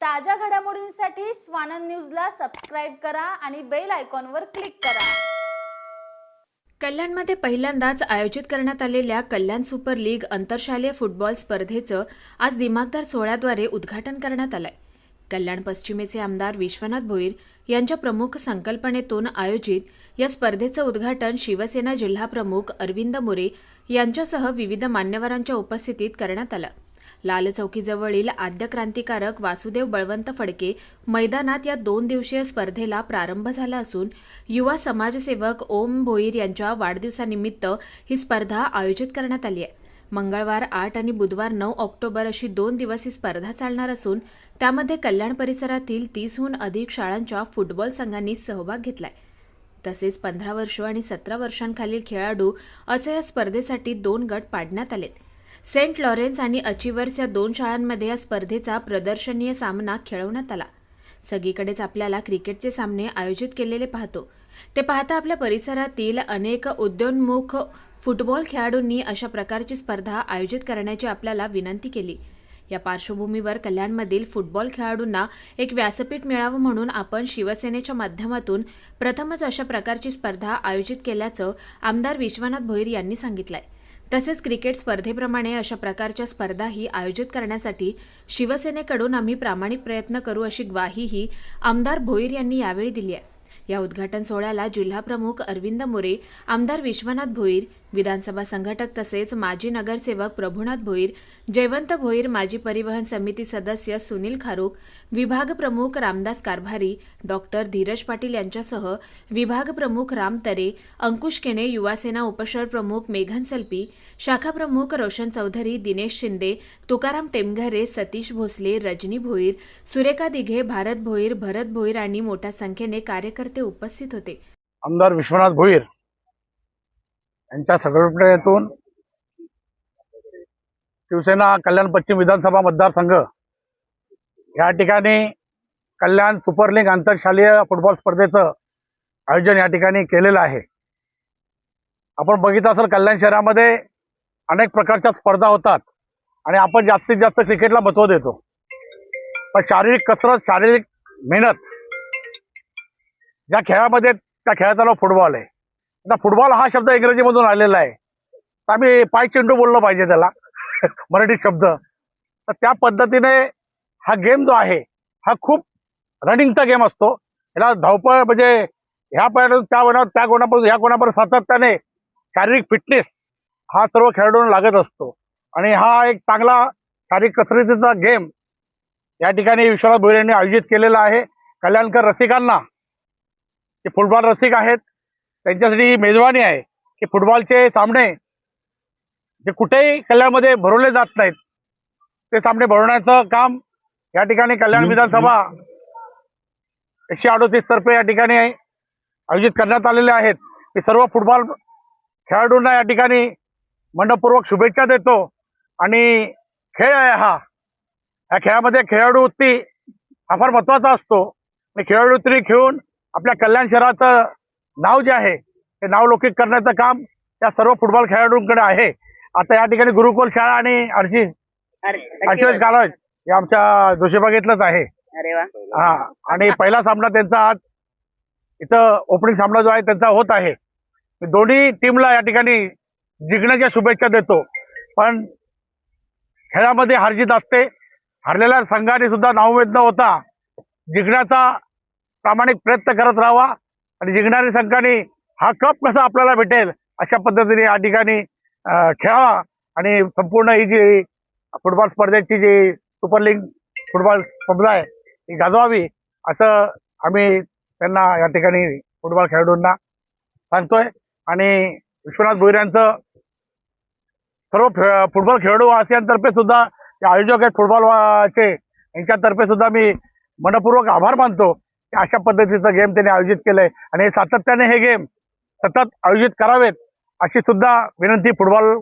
ताज्या घडामोडींसाठी स्वानंद न्यूजला सबस्क्राईब करा आणि बेल आयकॉनवर क्लिक करा. कल्याणमध्ये पहिल्यांदाच आयोजित करण्यात आलेल्या कल्याण सुपर लीग आंतरशालेय फुटबॉल स्पर्धेचं आज दिमागदार सोहळ्याद्वारे उद्घाटन करण्यात आलंय. कल्याण पश्चिमेचे आमदार विश्वनाथ भोईर यांच्या प्रमुख संकल्पनेतून आयोजित या स्पर्धेचं उद्घाटन शिवसेना जिल्हाप्रमुख अरविंद मोरे यांच्यासह विविध मान्यवरांच्या उपस्थितीत करण्यात आलं. लाल चौकीजवळील आद्य क्रांतिकारक वासुदेव बळवंत फडके मैदानात या दोन दिवसीय स्पर्धेला प्रारंभ झाला असून युवा समाजसेवक ओम भोईर यांच्या वाढदिवसानिमित्त ही स्पर्धा आयोजित करण्यात आली आहे. मंगळवार आठ आणि बुधवार नऊ ऑक्टोबर अशी दोन दिवस ही स्पर्धा चालणार असून त्यामध्ये कल्याण परिसरातील तीसहून अधिक शाळांच्या फुटबॉल संघांनी सहभाग घेतलाय. तसेच पंधरा वर्ष आणि सतरा वर्षांखालील खेळाडू असे या स्पर्धेसाठी दोन गट पाडण्यात आलेत. सेंट लॉरेन्स आणि अचिवर्स या दोन शाळांमध्ये या स्पर्धेचा प्रदर्शनीय सामना खेळवण्यात आला. सगळीकडेच आपल्याला क्रिकेटचे सामने आयोजित केलेले पाहतो. ते पाहता आपल्या परिसरातील अनेक उद्योन्मुख फुटबॉल खेळाडूंनी अशा प्रकारची स्पर्धा आयोजित करण्याची आपल्याला विनंती केली. या पार्श्वभूमीवर कल्याणमधील फुटबॉल खेळाडूंना एक व्यासपीठ मिळावं म्हणून आपण शिवसेनेच्या माध्यमातून प्रथमच अशा प्रकारची स्पर्धा आयोजित केल्याचं आमदार विश्वनाथ भोईर यांनी सांगितलंय. तसेच क्रिकेट स्पर्धेप्रमाणे अशा प्रकारच्या स्पर्धाही आयोजित करण्यासाठी शिवसेनेकडून आम्ही प्रामाणिक प्रयत्न करू अशी ग्वाहीही आमदार भोईर यांनी यावेळी दिली आहे. या उद्घाटन सोहळ्याला जिल्हाप्रमुख अरविंद मोरे आमदार विश्वनाथ भोईर विधानसभा संघटक तसेच माजी नगरसेवक प्रभुनाथ भोईर जयवंत भोईर माजी परिवहन समिती सदस्य सुनील खारूक विभाग प्रमुख रामदास कारभारी डॉक्टर धीरज पाटील यांच्यासह विभाग प्रमुख राम तरे अंकुश केणे युवासेना उपशहर प्रमुख मेघन सल्पी शाखा प्रमुख रोशन चौधरी दिनेश शिंदे तुकाराम टेमघरे सतीश भोसले रजनी भोईर सुरेखा दिघे भारत भोईर भरत भोईर आणि मोठ्या संख्येने कार्यकर्ते उपस्थित होते. आमदार विश्वनाथ भोईर. यांच्या संघटनेतून शिवसेना कल्याण पश्चिम विधानसभा मतदारसंघ. या ठिकाणी कल्याण सुपर लीग आंतरशालेय फुटबॉल स्पर्धेचं आयोजन या ठिकाणी केलेलं आहे. आपण बघितलं असेल कल्याण शहरामध्ये अनेक प्रकारच्या स्पर्धा होतात आणि आपण जास्तीत जास्त क्रिकेटला महत्त्व देतो. पण शारीरिक कसरत शारीरिक मेहनत ज्या खेळामध्ये त्या खेळाचा नाव फुटबॉल आहे आता फुटबॉल हा शब्द इंग्रजीमधून आलेला आहे. तर आम्ही पाय चेंडू बोललो पाहिजे त्याला. मराठी शब्द. तर त्या पद्धतीने हा गेम जो आहे हा खूप रनिंगचा गेम असतो. याला धावपळ म्हणजे ह्या पायापासून त्या कोणावर त्या कोणापासून ह्या कोणापर्यंत सातत्याने शारीरिक फिटनेस हा सर्व खेळाडूंना लागत असतो. आणि हा एक चांगला शारीरिक कसरतीचा गेम या ठिकाणी विश्वनाथ भोईर यांनी आयोजित केलेला आहे. कल्याणकर रसिकांना जे फुटबॉल रसिक आहेत त्यांच्यासाठी मेजवानी आहे की फुटबॉलचे सामने जे कुठेही कल्याणमध्ये भरवले जात नाहीत ते सामने भरवण्याचं काम या ठिकाणी कल्याण विधानसभा एकशे अडोतीस तर्फे या ठिकाणी आयोजित करण्यात आलेले आहेत. मी सर्व फुटबॉल खेळाडूंना या ठिकाणी मनपूर्वक शुभेच्छा देतो. आणि खेळ आहे हा. या खेळामध्ये खेळाडू वृत्ती हा फार महत्त्वाचा असतो. आणि खेळाडू वृत्ती खेळून आपल्या कल्याण शहराचं नाव जे आहे ते नाव लौकिक करण्याचं काम या सर्व फुटबॉल खेळाडूंकडे आहे. आता या ठिकाणी गुरुकुल शाळा आणि अर्शी अर्शिवेश कॉलेज हे आमच्या जोशीबागेतलंच आहे. अरे वा. हा आणि पहिला सामना त्यांचा आज इथं ओपनिंग सामना जो आहे त्यांचा होत आहे. दोन्ही टीमला या ठिकाणी जिंकण्याच्या शुभेच्छा देतो. पण खेळामध्ये हारजीत असते. हरलेल्या संघाने सुद्धा नावमेद न होता. जिंकण्याचा प्रामाणिक प्रयत्न करत राहावा. आणि जिंकणाऱ्या संघाने हा कप कसा आपल्याला भेटेल अशा पद्धतीने या ठिकाणी खेळावा. आणि संपूर्ण ही जी फुटबॉल स्पर्धेची जी सुपर लीग फुटबॉल स्पर्धा आहे ती गाजवावी असं आम्ही त्यांना या ठिकाणी फुटबॉल खेळाडूंना सांगतोय. आणि विश्वनाथ भोईरांचं सर्व फुटबॉल खेळाडू आसियांतर्फे सुद्धा जे आयोजक आहेत फुटबॉलचे यांच्यातर्फे सुद्धा मी मनपूर्वक आभार मानतो. अशा पद्धतीचा गेम त्यांनी आयोजित केलंय. आणि सातत्याने हे गेम सतत आयोजित करावेत अशी सुद्धा विनंती फुटबॉल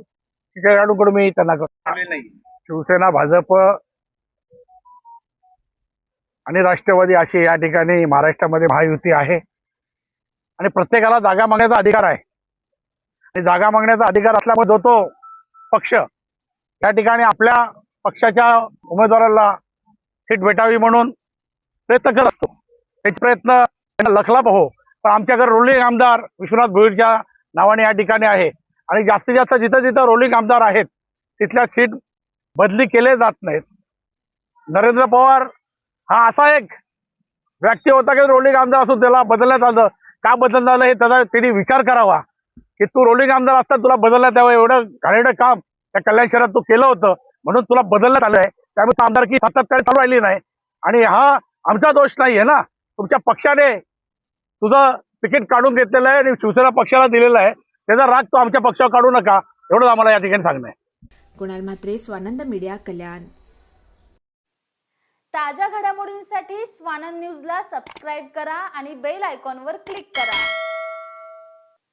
खेळाडूंकडून मी त्यांना करतो. शिवसेना भाजप आणि राष्ट्रवादी अशी या ठिकाणी महाराष्ट्रामध्ये महायुती आहे. आणि प्रत्येकाला जागा मागण्याचा अधिकार आहे. आणि जागा मागण्याचा अधिकार असल्यामुळे जो तो पक्ष त्या ठिकाणी आपल्या पक्षाच्या उमेदवाराला सीट भेटावी म्हणून प्रयत्न करत असतो. त्याचे प्रयत्न लखला लखलाप हो पण आमच्याकडे रोलिंग आमदार विश्वनाथ भोईरच्या नावाने या ठिकाणी आहे. आणि जास्तीत जास्त जिथं जिथं रोलिंग आमदार आहेत तिथल्या सीट बदली केले जात नाहीत. नरेंद्र पवार हा असा एक व्यक्ती होता की रोलिंग आमदार असून त्याला बदलण्यात आलं. का बदलण्यात आलं हे त्याचा त्यांनी विचार करावा. की तू रोलिंग आमदार असता तुला बदलण्यात यावं एवढं घाणेरडं काम त्या कल्याण शहरात तू केलं होतं. म्हणून तुला बदलण्यात आलं आहे त्यामुळे आमदारकी सातत्याने चालू राहिली नाही. आणि हा आमचा दोष नाही आहे ना. तुमच्या पक्षाने तुझं तिकीट काढून घेतलेलं आहे आणि शिवसेना पक्षाला दिलेलं आहे. त्याचा राग तो आमच्या पक्षावर काढू नका. एवढंच आम्हाला या ठिकाणी सांगणं आहे. कुणाल म्हात्रे स्वानंद मीडिया कल्याण. ताज्या घडामोडींसाठी स्वानंद न्यूजला सबस्क्राईब करा आणि बेल आयकॉनवर क्लिक करा.